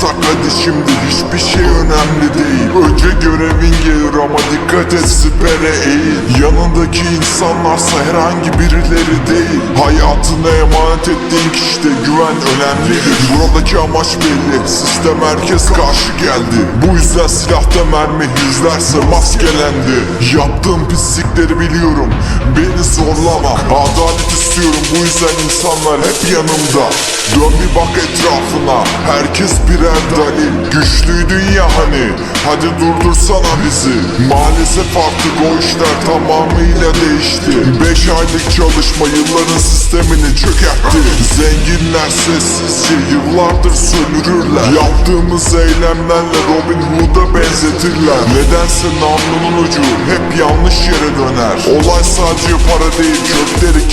tak hadi şimdi hiçbir şey önemli değil. Önce görevin gelir ama dikkat et sipere eğil. Yanındaki insanlarsa herhangi birileri değil. Hayatını emanet ettiğin kişide güven önemlidir. Buradaki amaç belli sistem herkes karşı geldi. Bu yüzden silahta mermi yüzlerse maskelendi. Yaptığım pislikleri biliyorum Beni zorlama. Adalet istiyorum bu yüzden insanlar hep yanımda. Dön bir bak etrafına Herkes birer dalil Güçlüydün ya hani Hadi durdursana bizi. Maalesef artık o işler tamamıyla değişti. Beş aylık çalışma yılların sistemini çökertti. Zenginler sessizce yıllardır sömürürler. Yaptığımız eylemlerle Robin Hood'a benzetirler. Nedense namlunun ucu hep yanlış yere döner. Olay sadece para değil kökleri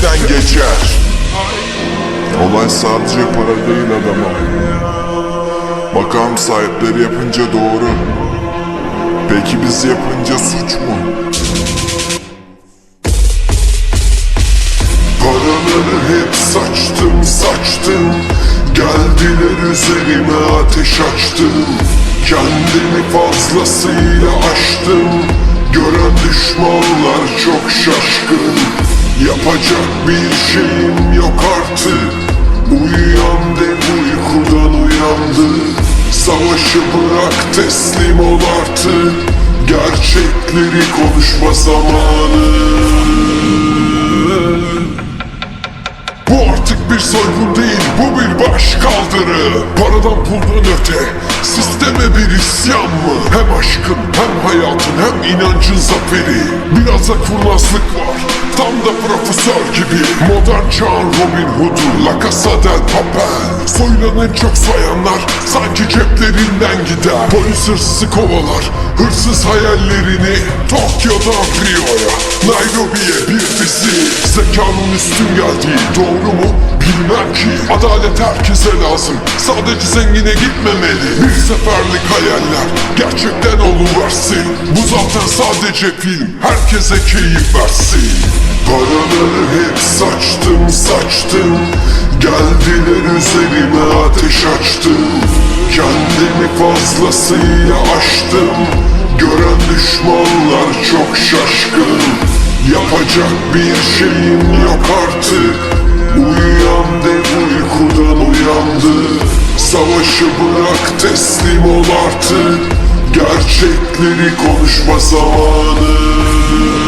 kesmekten geçer. Olay sadece para değil adamım Bakalım sahipleri yapınca doğru. Peki biz yapınca suç mu? Paraları hep saçtım saçtım. Geldiler üzerime ateş açtım. Kendimi fazlasıyla aştım. Gören düşmanlar çok şaşkın Yapacak bir şeyim yok artık. Uyuyan dev uykudan uyandı. Savaşı bırak teslim ol artık. Gerçekleri konuşma zamanı. Bu artık bir soygun değil, bu bir baş kaldırı. Paradan puldan öte, sisteme bir isyan mı? Hem aşkın, hem hayatın, hem inancın zaferi. Biraz da kurnazlık var, tam da profesör gibi. Modern çağın Robin Hood'u, La Casa del Papel. Soyulan en çok soyanlar, sanki ceplerinden gider. Polis hırsızı kovalar, hırsız hayallerini Tokyo'dan Rio'ya, Nairobi'ye bir dizi. Zekanın üstün geldiği doğru mu? Bilmem ki. Adalet herkese lazım. Sadece zengine gitmemeli. Bir seferlik hayaller Gerçekten oluversin. Bu zaten sadece film. Herkese keyif versin Paraları hep saçtım saçtım. Geldiler üzerime ateş açtım. Kendimi fazlasıyla aştım. Gören düşmanlar çok şaşkın. Yapacak bir şeyim yok artık. Uyuyan dev uykudan uyandı. Savaşı bırak teslim ol artık. Gerçekleri konuşma zamanı